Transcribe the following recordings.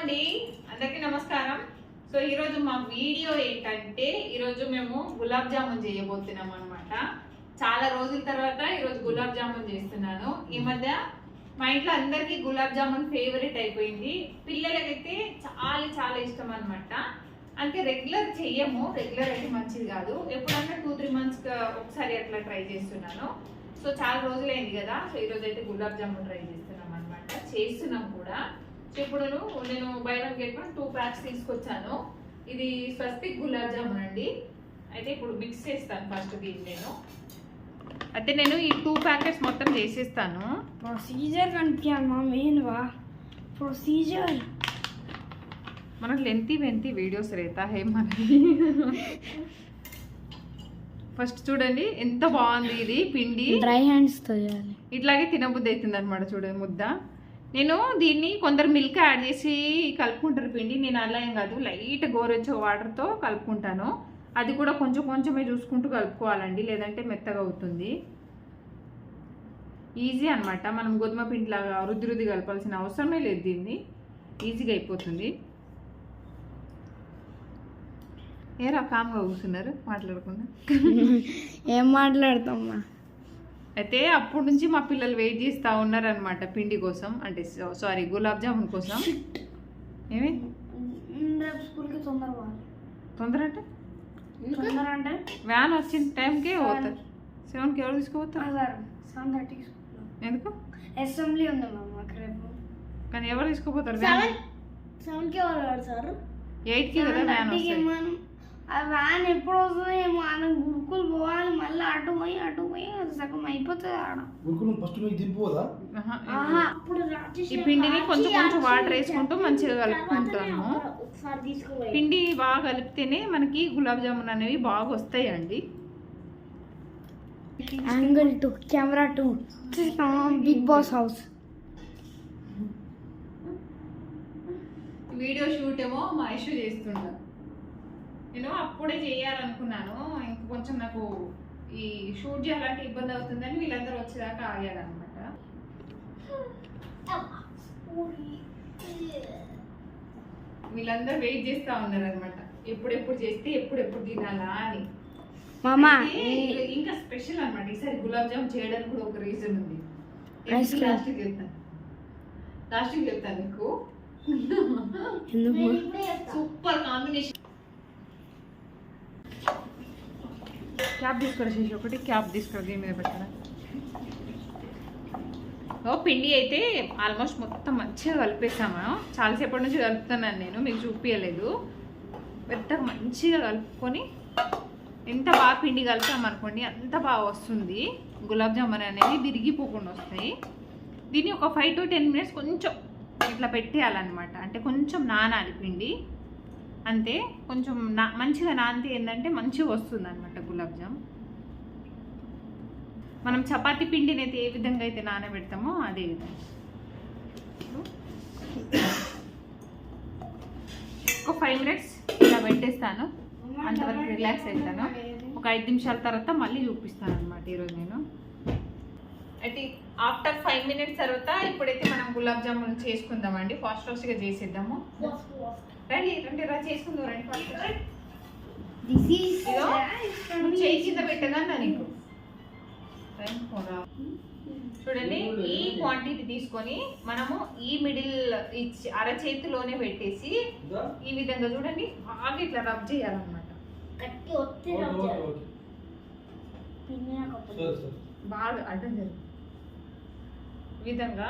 అండి అందరికీ నమస్కారం. సో ఈరోజు మా వీడియో ఏంటంటే ఈరోజు మేము గులాబ్ జామున్ చేయబోతున్నాం అనమాట చాలా రోజుల తర్వాత ఈరోజు గులాబ్ జామున్ చేస్తున్నాను. ఈ మధ్య మా ఇంట్లో అందరికీ గులాబ్ జామున్ ఫేవరెట్ అయిపోయింది. పిల్లలకైతే చాలా చాలా ఇష్టం అనమాట అంటే రెగ్యులర్ చెయ్యము. రెగ్యులర్ అయితే మంచిది కాదు. ఎప్పుడన్నా టూ త్రీ మంత్స్ ఒకసారి అట్లా ట్రై చేస్తున్నాను. సో చాలా రోజులైంది కదా. సో ఈరోజు అయితే గులాబ్ జామున్ ట్రై చేస్తున్నాం అనమాట చేస్తున్నాం కూడా. ఇప్పుడు నేను బయట గెట్ టూ ప్యాక్స్ తీసుకొచ్చాను. ఇది స్వస్తిక్ గులాబ్ జామున్ అండి. అయితే ఇప్పుడు మిక్స్ చేస్తాను ఫస్ట్ దీన్ని నేను. అయితే నేను ఈ టూ ప్యాకెట్స్ మొత్తం చేసేస్తాను. ప్రొసీజర్ మెయిన్ వా. ప్రొసీజర్ మనకు లెంతీ వెంతీ వీడియోస్ రేతా హే మనకి. ఫస్ట్ చూడండి ఎంత బాగుంది ఇది పిండి. డ్రై హ్యాండ్స్తో చేయాలి ఇట్లాగే తినబుద్ధి అవుతుంది అనమాట చూడండి ముద్ద. నేను దీన్ని కొందరు మిల్క్ యాడ్ చేసి కలుపుకుంటారు పిండి. నేను అలా ఏం కాదు. లైట్ గోరెచ్చ వాటర్తో కలుపుకుంటాను. అది కూడా కొంచెం కొంచెమే చూసుకుంటూ కలుపుకోవాలండి. లేదంటే మెత్తగా అవుతుంది. ఈజీ అనమాట మనం గోధుమ పిండిలాగా రుద్ది రుద్ది కలపాల్సిన అవసరమే లేదు దీన్ని. ఈజీగా అయిపోతుంది. ఏ కామ్గా కూర్చున్నారు. మాట్లాడకుండా. ఏం మాట్లాడతామ్మా అయితే అప్పటి నుంచి మా పిల్లలు వెయిట్ చేస్తూ ఉన్నారనమాట పిండి కోసం. అంటే సారీ గులాబ్ జామున్ కోసం. ఏమి? స్కూల్కి తొందర అంటే? తొందర అంటే? వ్యాన్ వచ్చిన టైంకే పోతారు. సెవెన్కి ఎవరు తీసుకుపోతారు? ఎందుకు? అసెంబ్లీ ఉంది రేపు. కానీ ఎవరు తీసుకుపోతారు? వ్యాన్ సెవెన్కి ఎవరు సార్ ఎయిట్కి కదా వ్యాన్ వస్తుంది ఆ వ్యాన్ ఎప్పుడు వస్తుంది మనం గురుకులు పోవాలి మళ్ళీ అటు పోయి అటు పోయి అది సగం అయిపోతుంది ఆడ. గురుకులం ఫస్ట్ మీకు దింపుదా ఆహా, అప్పుడు ఈ పిండిని కొంచెం కొంచెం వాటర్ వేసుకుంటూ మంచిగా కలుపుకుంటాము. పిండి బాగా కలిపితేనే మనకి గులాబ్ జామున్ అనేవి బాగా వస్తాయండి. Angle to camera to Bigg Boss house video shoot ఏమో మా ఇష్యూ చేస్తుండ. నేను అప్పుడే చేయాలనుకున్నాను. ఇంక కొంచెం నాకు ఈ షూట్ చేయాలంటే ఇబ్బంది అవుతుందని వీళ్ళందరూ వచ్చేదాకా ఆగారనమాట వీళ్ళందరూ వెయిట్ చేస్తా ఉన్నారు అనమాట ఎప్పుడెప్పుడు చేస్తే ఎప్పుడెప్పుడు తినాలా అని. ఇంకా స్పెషల్ అన్నమాట. ఈసారి గులాబ్ జామ్ చేయడానికి కూడా ఒక రీజన్ ఉంది. లాస్ట్కి చెప్తాను లాస్ట్కి చెప్తాను నీకు. సూపర్ కాంబినేషన్ క్యాప్ తీసుకురా శేషి? ఒకటి క్యాప్ తీసుకురా? దీని మీద పెట్టరా? ఓ పిండి అయితే ఆల్మోస్ట్ మొత్తం మంచిగా కలిపేసాము. చాలాసేపటి నుంచి కలుపుతున్నాను నేను మీకు చూపించలేదు పెద్దగా మంచిగా కలుపుకొని ఎంత బాగా పిండి కలిపామనుకోండి అంత బాగా వస్తుంది. గులాబ్ జామున్ అనేది విరిగిపోకుండా వస్తాయి. దీన్ని ఒక ఫైవ్ టు టెన్ మినిట్స్ కొంచెం ఇట్లా పెట్టేయాలన్నమాట. అంటే కొంచెం నానాలి పిండి. అంతే కొంచెం నా మంచిగా నానితే ఏంటంటే మంచిగా వస్తుంది అనమాట గులాబ్ జామ్. మనం చపాతి పిండిని అయితే ఏ విధంగా అయితే నానబెడతామో అదే విధంగా ఒక ఫైవ్ మినిట్స్ ఇలా పెట్టేస్తాను. అంతవరకు రిలాక్స్ అవుతాను. ఒక ఐదు నిమిషాల తర్వాత మళ్ళీ చూపిస్తాను అనమాట ఈరోజు నేను. అయితే ఆఫ్టర్ ఫైవ్ మినిట్స్ తర్వాత ఇప్పుడైతే మనం గులాబ్ జామున్ చేసుకుందామండి. ఫాస్ట్ ఫాస్ట్గా చేసేద్దాము. రండి రండి రా చేసుకుందాం రండి చేయి కింద పెట్టగా నీకు. చూడండి ఈ క్వాంటిటీ తీసుకొని మనము ఈ మిడిల్ ఈ చ- అరచేతిలోనే పెట్టేసి ఈ విధంగా చూడండి బాగా ఇట్లా రబ్ చేయాలన్నమాట. కట్టి ఒత్తి సరే సరే. బాగా అడ్డం జరుగు ఈ విధంగా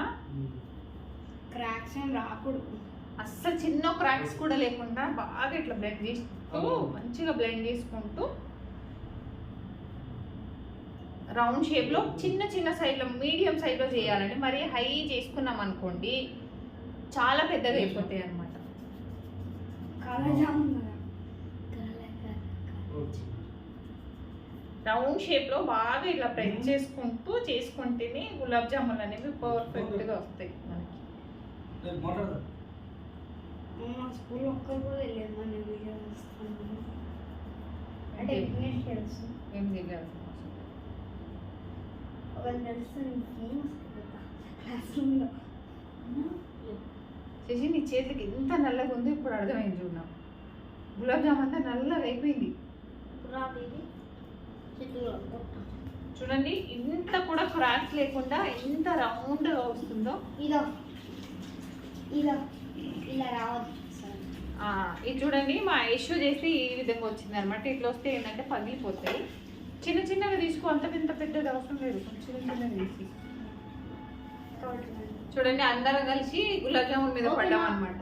క్రాక్స్ ఏం రాకూడదు. అస్సలు చిన్న క్రాక్స్ కూడా లేకుండా బాగా ఇట్లా బ్లెండ్ చేస్తూ మంచిగా బ్లెండ్ చేసుకుంటూ రౌండ్ షేప్లో చిన్న చిన్న సైజులో మీడియం సైజులో చేయాలండి. మరి హై చేసుకున్నాం అనుకోండి చాలా పెద్దగా అయిపోతాయి అనమాట రౌండ్ షేప్లో బాగా ఇట్లా ప్రెస్ చేసుకుంటూ చేసుకుంటేనే గులాబ్ జామున్ అనేవి పర్ఫెక్ట్గా వస్తాయి మనకి. మా స్కూల్ ఒక్కరు కూడా వెళ్ళలేదు మన వీడియో చూస్తున్నాను అంటే ఇంగ్లీష్ తెలుసు ఏం తెలియదు ఒకవేళ తెలుసు నేను ఫేమస్ క్లాస్ రూమ్లో చేసి నీ చేతికి ఎంత నల్లగా ఉందో ఇప్పుడు అర్థమైంది చూడ గులాబ్ జామ్ అంతా నల్లగా అయిపోయింది. చూడండి ఇంత కూడా క్రాక్స్ లేకుండా ఎంత రౌండ్గా వస్తుందో. ఇదో ఇదో ఇలా రావద్దు ఇది చూడండి మా ఇష్యూ చేస్తే ఈ విధంగా వచ్చింది అనమాట ఇట్లా వస్తే ఏంటంటే పగిలిపోతాయి. చిన్న చిన్నగా తీసుకో అంత పెద్ద పెద్దది అవసరం లేదు. చిన్న చిన్నగా తీసి చూడండి. అందరం కలిసి గులాబ్ జామున్ మీద పడ్డాం అనమాట.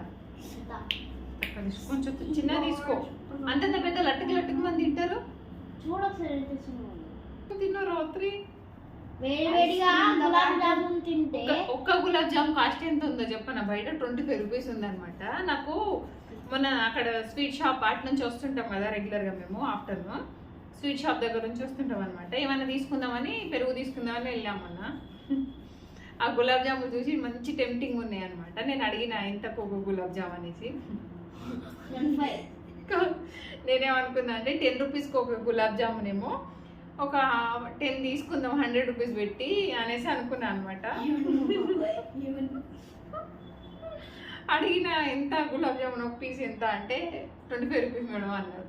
కొంచెం చిన్నగా తీసుకో. అంతంత పెద్ద లట్టుకు లట్టుకు మంది తింటారు? చూడు ఒకసారి ఎంత చిన్నగా ఉందో. తిన్న రాత్రి? వేడి వేడిగా గులాబ్ జామున్ తింటే ఒక్క- గులాబ్ జామ్ కాస్ట్ ఎంత ఉందో చెప్పనా? బయట ట్వంటీ ఫైవ్ రూపీస్ ఉందన్నమాట. నాకు మొన్న అక్కడ స్వీట్ షాప్ అటు నుంచి వస్తుంటాం కదా రెగ్యులర్గా మేము ఆఫ్టర్నూన్. స్వీట్ షాప్ దగ్గర నుంచి వస్తుంటాం అనమాట ఏమైనా తీసుకుందామని పెరుగు తీసుకుందామని వెళ్ళాం మొన్న. ఆ గులాబ్ జామున్ చూసి మంచి టెంప్టింగ్ ఉన్నాయి అనమాట నేను అడిగిన ఎంత ఒక గులాబ్ జామ్ అనేసి. నేనేమనుకున్నా అంటే టెన్ రూపీస్కి ఒక గులాబ్ జామున్ ఏమో ఒక టెన్ తీసుకుందాం హండ్రెడ్ రూపీస్ పెట్టి అనేసి అనుకున్నా అనమాట అడిగిన ఎంత గులాబ్ జామున్ ఒక పీస్ ఎంత అంటే ట్వంటీ ఫైవ్ రూపీస్ మేడం అన్నారు.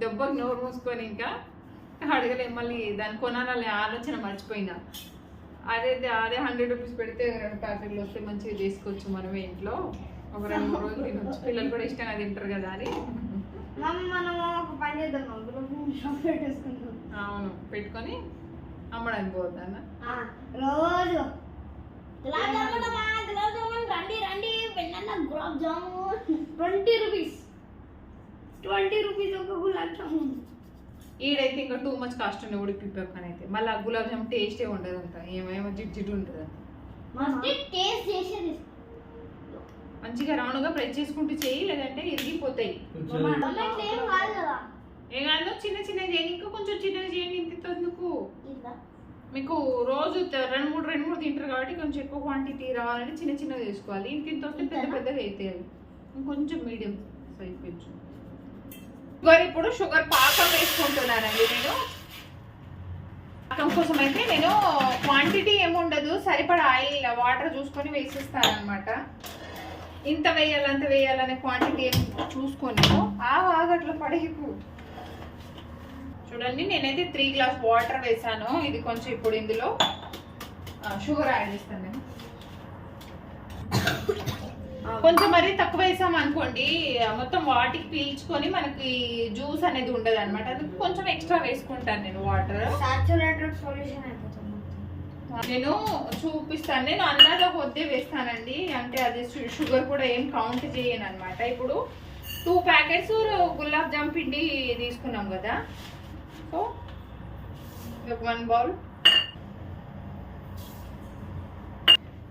దెబ్బకి. నోరు మూసుకొని ఇంకా అడగలే మళ్ళీ దాన్ని కొనాలనే ఆలోచన మర్చిపోయినా. అదే అదే హండ్రెడ్ రూపీస్ పెడితే రెండు ప్యాకెట్లు వస్తే మంచిగా చేసుకోవచ్చు మనమే ఇంట్లో. ఒక రెండు మూడు రోజులు తినొచ్చు. పిల్లలు కూడా ఇష్టంగా తింటారు కదా అని. మమ్మీ మనం ఒక పని చేద్దాం. షాప్ పెట్టేసుకుందాం అవును పెట్టుకొని అమ్మడానికి ఆ, రోజు. గులాబ్ జామున్ అమ్మా, గులాబ్ జామున్ రండి రండి. వెళ్ళన్న gulab jamun. Twenty rupees. Twenty rupees ఒక గులాబ్ జామున్. ఈడైతే ఇంకా టూ మచ్ కాస్ట్ ఉండే ఉడిపి పక్కన అయితే మళ్ళీ ఆ గులాబ్ జామ్ టేస్టే ఉండదు అంత ఏమేమో జిట్ జిట్ ఉంటుంది మస్ట్ టేస్ట్ చేసేది. మంచిగా రౌండ్గా ప్రెస్ చేసుకుంటూ చేయి లేదంటే ఇరిగిపోతాయి. ఏం కాదు చిన్న చిన్న చేయండి ఇంకా కొంచెం చిన్నగా చేయండి ఇంత ఎందుకు మీకు రోజు రెండు మూడు రెండు మూడు తింటారు కాబట్టి కొంచెం ఎక్కువ క్వాంటిటీ రావాలంటే చిన్న చిన్నగా చేసుకోవాలి ఇంత ఇంత వస్తే పెద్ద పెద్దగా అవుతాయి అవి. ఇంకొంచెం మీడియం సైజ్ కొంచెం షుగర్ ఇప్పుడు షుగర్ పాకం వేసుకుంటున్నానండి నేను. పాకం కోసం అయితే నేను క్వాంటిటీ ఏముండదు సరిపడా ఆయిల్ వాటర్ చూసుకొని వేసేస్తాను అనమాట ఇంత వేయాలి అంత వేయాలనే క్వాంటిటీ ఏం చూసుకొని ఆగు ఆగు అట్లా చూడండి నేనైతే త్రీ గ్లాస్ వాటర్ వేసాను ఇది కొంచెం ఇప్పుడు ఇందులో షుగర్ యాడ్ చేస్తాను నేను. కొంచెం మరీ తక్కువ వేసాం అనుకోండి మొత్తం వాటికి పీల్చుకొని మనకి జ్యూస్ అనేది ఉండదు అనమాట అది కొంచెం ఎక్స్ట్రా వేసుకుంటాను నేను వాటర్ సాచురేటెడ్ సొల్యూషన్ అయిపోతుంది నేను చూపిస్తాను. నేను అందాజ కొద్ది వేస్తానండి. అంటే అది షుగర్ కూడా ఏం కౌంట్ చేయను అనమాట ఇప్పుడు టూ ప్యాకెట్స్ గులాబ్ జామ్ పిండి తీసుకున్నాం కదా. So one bowl.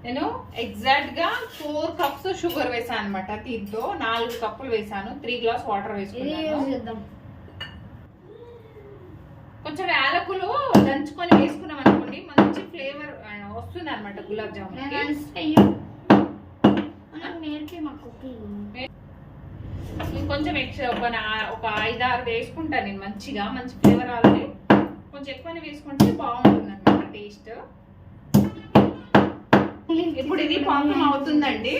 నేను ఎగ్జాక్ట్గా ఫోర్ కప్స్ షుగర్ వేసాను అనమాట దీంతో నాలుగు కప్పులు వేసాను. త్రీ గ్లాస్ వాటర్ వేసుకున్నాను. కొంచెం యాలకులు దంచుకొని వేసుకున్నాం అనుకోండి మంచి ఫ్లేవర్ వస్తుంది అనమాట గులాబ్ జామున్. కొంచెం ఎక్స్ట్రా ఒక ఒక ఐదారు వేసుకుంటాను నేను మంచిగా మంచి ఫ్లేవర్ రావాలి కొంచెం ఎక్కువనే వేసుకుంటే బాగుంటుంది అనమాట టేస్ట్. ఇప్పుడు ఇది పాకం అవుతుందండి.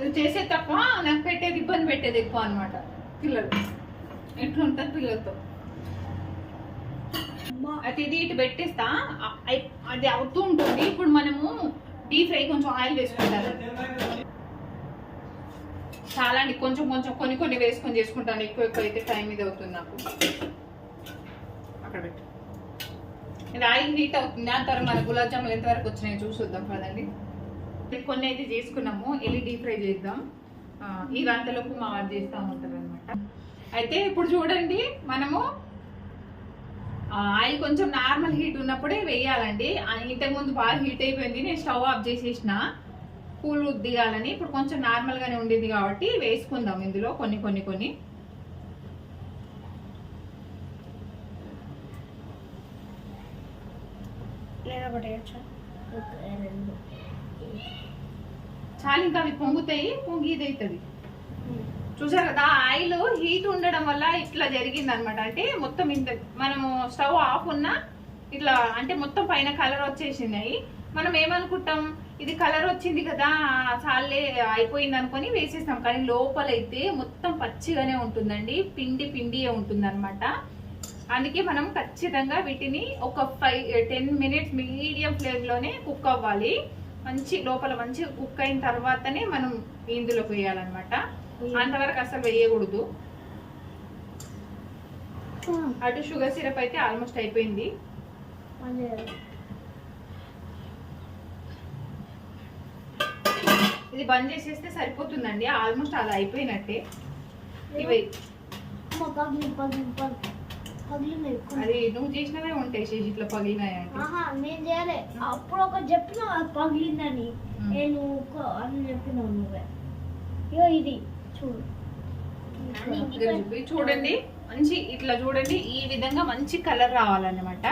ఇది చేసే తక్కువ నాకు పెట్టేది ఇబ్బంది పెట్టేది ఎక్కువ అనమాట పిల్లలు. ఎట్లుంటారు పిల్లలతో? అయితే ఇది ఇటు పెట్టేస్తా. అది అవుతూ ఉంటుంది. ఇప్పుడు మనము డీప్ ఫ్రై కొంచెం ఆయిల్ వేసుకుంటాను. చాలా అండి. కొంచెం కొంచెం కొన్ని కొన్ని వేసుకొని చేసుకుంటాను. ఎక్కువ ఎక్కువ అయితే టైం ఇది అవుతుంది నాకు. అక్కడ పెట్టు. ఇది ఆయిల్ హీట్ అవుతుంది. ఆ తర్వాత మన గులాబ్ జాములు ఎంతవరకు వచ్చినాయో చూసొద్దాం కదండి కొన్ని అయితే చేసుకున్నాము. వెళ్ళి డీప్ ఫ్రై చేద్దాం. ఈ గంటలోపు మా వారు చేస్తూ ఉంటారు అనమాట అయితే ఇప్పుడు చూడండి మనము ఆయిల్ కొంచెం నార్మల్ హీట్ ఉన్నప్పుడే వేయాలండి. ఆ, ఇంతకు ముందు బాగా హీట్ అయిపోయింది నేను స్టవ్ ఆఫ్ చేసేసిన. కూల్ దిగాలని ఇప్పుడు కొంచెం నార్మల్గానే ఉండేది కాబట్టి వేసుకుందాం ఇందులో కొన్ని కొన్ని కొన్ని. నేను ఒకటి వేయచ్చా? రెండు. చాలా ఇంకా అవి పొంగుతాయి పొంగి ఇదైతుంది చూసారు కదా ఆయిల్ హీట్ ఉండడం వల్ల ఇట్లా జరిగింది అనమాట అంటే మొత్తం ఇంత మనము స్టవ్ ఆఫ్ ఉన్నా ఇట్లా అంటే మొత్తం పైన కలర్ వచ్చేసినాయి మనం ఏమనుకుంటాం ఇది కలర్ వచ్చింది కదా చాలే అయిపోయింది అనుకొని వేసేస్తాం. కానీ లోపలైతే మొత్తం పచ్చిగానే ఉంటుందండి పిండి పిండియే ఉంటుంది అందుకే మనం ఖచ్చితంగా వీటిని ఒక ఫైవ్ టెన్ మినిట్స్ మీడియం ఫ్లేమ్లోనే కుక్ అవ్వాలి. మంచి లోపల మంచి కుక్ అయిన తర్వాతనే మనం ఇందులోకి వేయాలన్నమాట అంతవరకు అసలు వేయకూడదు. అటు షుగర్ సిరప్ అయితే ఆల్మోస్ట్ అయిపోయింది. ఇది బంద్ చేసేస్తే సరిపోతుందండి. ఆల్మోస్ట్ అలా అయిపోయినట్టే. ఇవి అది నువ్వు చేసినవే ఉంటాయి శేషి ఇట్లా పగిలినాయి అంటే. ఆహా నేను చేయలే. అప్పుడు ఒక చెప్పిన పగిలిందని. నేను అని చెప్పినావు నువ్వే. ఇది చూడు. చూడండి. మంచి ఇట్లా చూడండి. ఈ విధంగా మంచి కలర్ రావాలన్నమాట.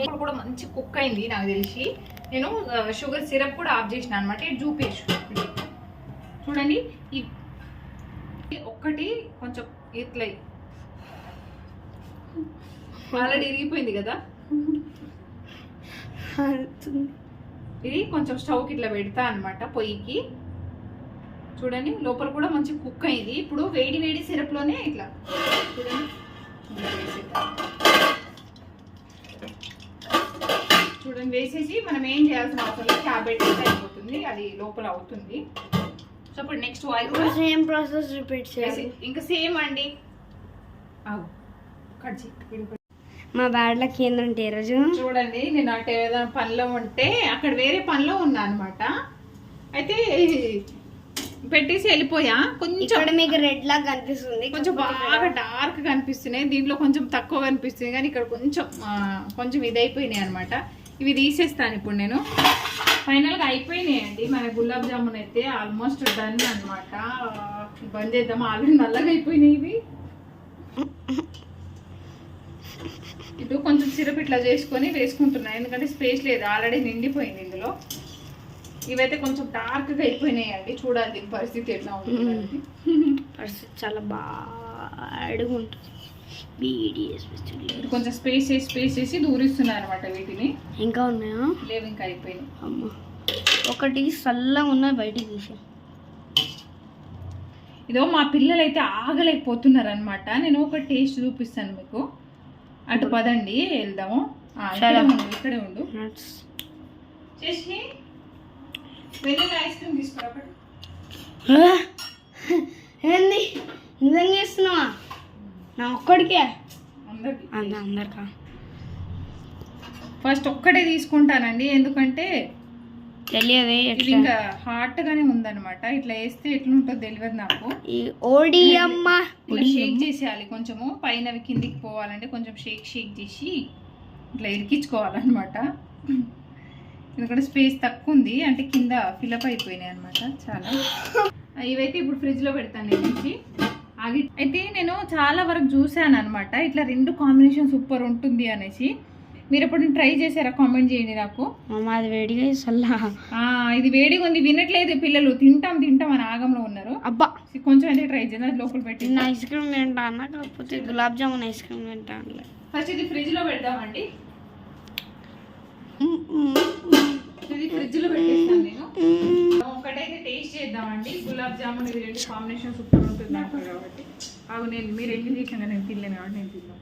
ఇప్పుడు కూడా మంచి కుక్ అయింది నాకు తెలిసి. నేను షుగర్ సిరప్ కూడా ఆఫ్ చేసిన అనమాట ఇది చూపించు. చూడండి. ఈ ఒక్కటి కొంచెం ఇట్లా ఆల్రెడీ ఇరిగిపోయింది కదా? ఇది కొంచెం స్టవ్కి ఇట్లా పెడతా అనమాట పొయ్యికి. చూడండి లోపల కూడా మంచి కుక్ అయింది. ఇప్పుడు వేడి వేడి సిరప్లోనే ఇట్లా. చూడండి. చూడండి వేసేసి మనం ఏం చేయాల్సిన అవసరం లేదు. క్యాబెట్ అయిపోతుంది. అది లోపల అవుతుంది. సో ఇప్పుడు నెక్స్ట్ ఆయిల్ కూడా సేమ్ ప్రాసెస్ రిపీట్ చేయాలి. ఇంకా సేమ్ అండి. కట్ చేయి. మా బ్యాడ్ లక్ ఏంటంటే ఈరోజు చూడండి నేను అటు ఏదైనా పనిలో ఉంటే అక్కడ వేరే పనిలో ఉన్నా అనమాట అయితే పెట్టేసి వెళ్ళిపోయా. కొంచెం మీకు రెడ్ లాగా కనిపిస్తుంది. కొంచెం బాగా డార్క్ కనిపిస్తున్నాయి. దీంట్లో కొంచెం తక్కువ కనిపిస్తుంది. కానీ ఇక్కడ కొంచెం కొంచెం ఇది అయిపోయినాయి అనమాట ఇవి తీసేస్తాను ఇప్పుడు నేను. ఫైనల్గా అయిపోయినాయి అండి మన గులాబ్ జామున్ అయితే ఆల్మోస్ట్ డన్ అనమాట బంద్ చేద్దాం. ఆల్రెడీ నల్లగా అయిపోయినాయి ఇవి. ఇటు కొంచెం సిరప్ ఇట్లా చేసుకొని వేసుకుంటున్నాను ఎందుకంటే స్పేస్ లేదు. ఆల్రెడీ నిండిపోయింది ఇందులో. ఇవైతే కొంచెం డార్క్గా అయిపోయినాయి అండి. చూడాలి దీని పరిస్థితి ఎట్లా ఉంటుంది పరిస్థితి చాలా బాగా ఉంటుంది. కొంచెం స్పేస్ చేసి స్పేస్ చేసి దూరిస్తున్నాను అనమాట వీటిని. ఇంకా ఉన్నాయా? లేవు ఇంకా అయిపోయినాయి. అమ్మ. ఒకటి చల్లగా ఉన్నది బయటికి తీసి ఇదో మా పిల్లలు అయితే ఆగలేకపోతున్నారు అనమాట నేను ఒక టేస్ట్ చూపిస్తాను మీకు. అటు పదండి వెళ్దాము. ఇక్కడే. ఉండు ఐస్ క్రీమ్ తీసుకురా. ఏంది? నిజంగా చేస్తున్నావా? నా ఒక్కడికే? అందరికి. అంద అందరికా? ఫస్ట్ ఒక్కటే తీసుకుంటానండి ఎందుకంటే తెలియదు ఇది ఇంకా గానే ఉందన్నమాట. ఇట్లా వేస్తే ఎట్లుంటుందో తెలియదు నాకు. ఈ ఓడి అమ్మ. ఇట్లా షేక్ చేసేయాలి కొంచెము. పైన కిందికి పోవాలంటే కొంచెం షేక్ షేక్ చేసి ఇట్లా ఇరికించుకోవాలన్నమాట. ఎందుకంటే స్పేస్ తక్కువ ఉంది. అంటే కింద ఫిలప్ అయిపోయినాయి అనమాట చాలా. ఇవైతే ఇప్పుడు ఫ్రిడ్జ్లో పెడతాను. ఆగి అయితే నేను చాలా వరకు చూసాను అనమాట ఇట్లా రెండు కాంబినేషన్ సూపర్ ఉంటుంది అనేసి. మీరు ఎప్పుడు ట్రై చేశారా? కామెంట్ చేయండి నాకు. అది వేడిగా చల్ల ఆ, ఇది వేడిగా ఉంది వినట్లేదు పిల్లలు. తింటాం తింటాం అని ఆగంలో ఉన్నారు. అబ్బా! కొంచెం అయితే ట్రై అది లోపల పెట్టి. ఐస్ క్రీమ్ తింటా అన్న కాకపోతే గులాబ్ జామున్ ఐస్ క్రీమ్ తింటా. ఫస్ట్ ఇది ఫ్రిడ్జ్లో పెడదామండి ఇది ఫ్రిడ్జ్లో పెట్టేస్తాను నేను. ఒకటైతే టేస్ట్ చేద్దామండి. గులాబ్ జామున్ ఇది రెండు కాంబినేషన్ సూపర్ ఉంటుంది కాబట్టి. అవి నేను మీరు ఎన్ని చేసాను నేను తినలేను కాబట్టి నేను తిన్నాను.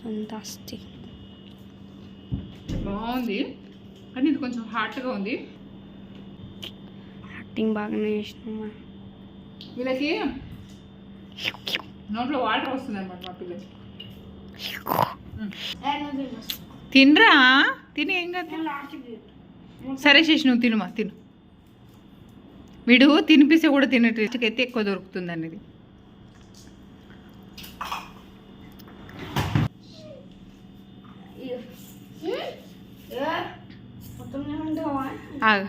ఫంటాస్టిక్ బాగుంది. కానీ ఇది కొంచెం హాట్గా ఉంది. యాక్టింగ్ బాగానే చేసినామా వీళ్ళకి నోట్లో వాటర్ వస్తుంది అనమాట మా పిల్లలకి. తినరా? తిని ఏం కాదు సరే శేషి నువ్వు తినుమా తిను. వీడు తినిపిస్తే కూడా తినట్టు అయితే ఎక్కువ దొరుకుతుంది అనేది আর